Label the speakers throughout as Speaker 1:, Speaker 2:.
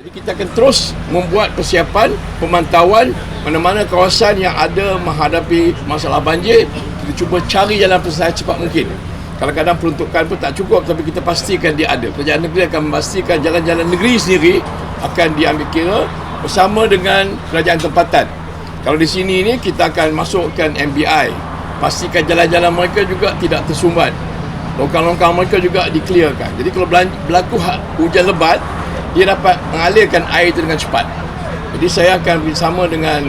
Speaker 1: Jadi kita akan terus membuat persiapan pemantauan mana-mana kawasan yang ada menghadapi masalah banjir. Kita cuba cari jalan penyelesaian cepat mungkin. Kadang-kadang peruntukan pun tak cukup tapi kita pastikan dia ada. Kerajaan negeri akan memastikan jalan-jalan negeri sendiri akan diambil kira bersama dengan kerajaan tempatan. Kalau di sini ni kita akan masukkan MBI. Pastikan jalan-jalan mereka juga tidak tersumbat. Longkang-longkang mereka juga dikliarkan. Jadi kalau berlaku hujan lebat, dia dapat mengalirkan air itu dengan cepat. Jadi saya akan bersama dengan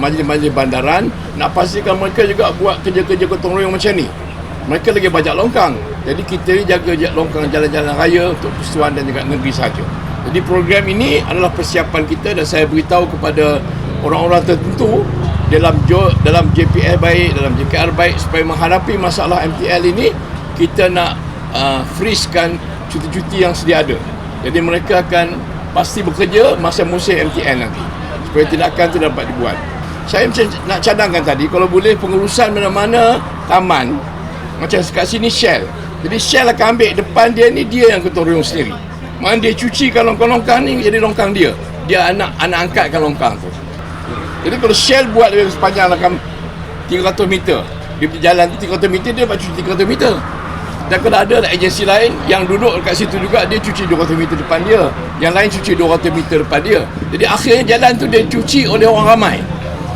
Speaker 1: majlis-majlis bandaran nak pastikan mereka juga buat kerja-kerja gotong royong macam ni. Mereka lagi banyak longkang. Jadi kita jaga longkang jalan-jalan raya untuk persatuan dan juga negeri saja. Jadi program ini adalah persiapan kita dan saya beritahu kepada orang-orang tertentu dalam dalam JPL baik, dalam JKR baik supaya menghadapi masalah MTL ini kita nak uh, freezekan cuti-cuti yang sedia ada. Jadi mereka akan pasti bekerja masa musim MTN nanti supaya tindakan itu dapat dibuat. Saya macam nak cadangkan tadi kalau boleh pengurusan mana-mana taman macam kat sini Shell. Jadi Shell akan ambil depan dia ni dia yang gotong royong sendiri. Mana dia cuci kalau longkang ni jadi longkang dia. Dia anak anak angkatkan longkang tu. Jadi kalau Shell buat lebih sepanjang dalam 300 meter, dia pergi jalan 300 meter dia dapat cuci 300 meter. Dan kalau ada agensi lain yang duduk dekat situ juga dia cuci 200 meter depan dia. Yang lain cuci 200 meter depan dia. Jadi akhirnya jalan tu dia cuci oleh orang ramai.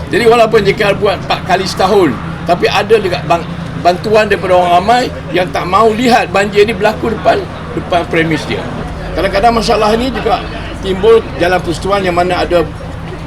Speaker 1: Jadi walaupun JKR buat 4 kali setahun tapi ada bang- bantuan daripada orang ramai yang tak mau lihat banjir ni berlaku depan depan premis dia. Kadang-kadang masalah ni juga timbul jalan persatuan yang mana ada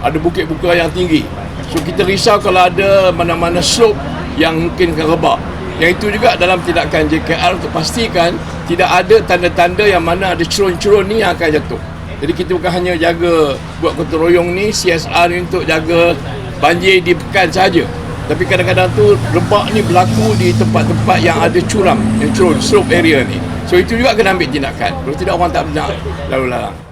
Speaker 1: ada bukit-bukit yang tinggi. So kita risau kalau ada mana-mana slope yang mungkin akan rebak. Yang itu juga dalam tindakan JKR untuk pastikan tidak ada tanda-tanda yang mana ada cerun-cerun ni yang akan jatuh. Jadi kita bukan hanya jaga buat gotong royong ni CSR ni untuk jaga banjir di pekan saja. Tapi kadang-kadang tu rebak ni berlaku di tempat-tempat yang ada curam, yang cerun, slope area ni. So itu juga kena ambil tindakan. Kalau tidak orang tak nak lalu lalang.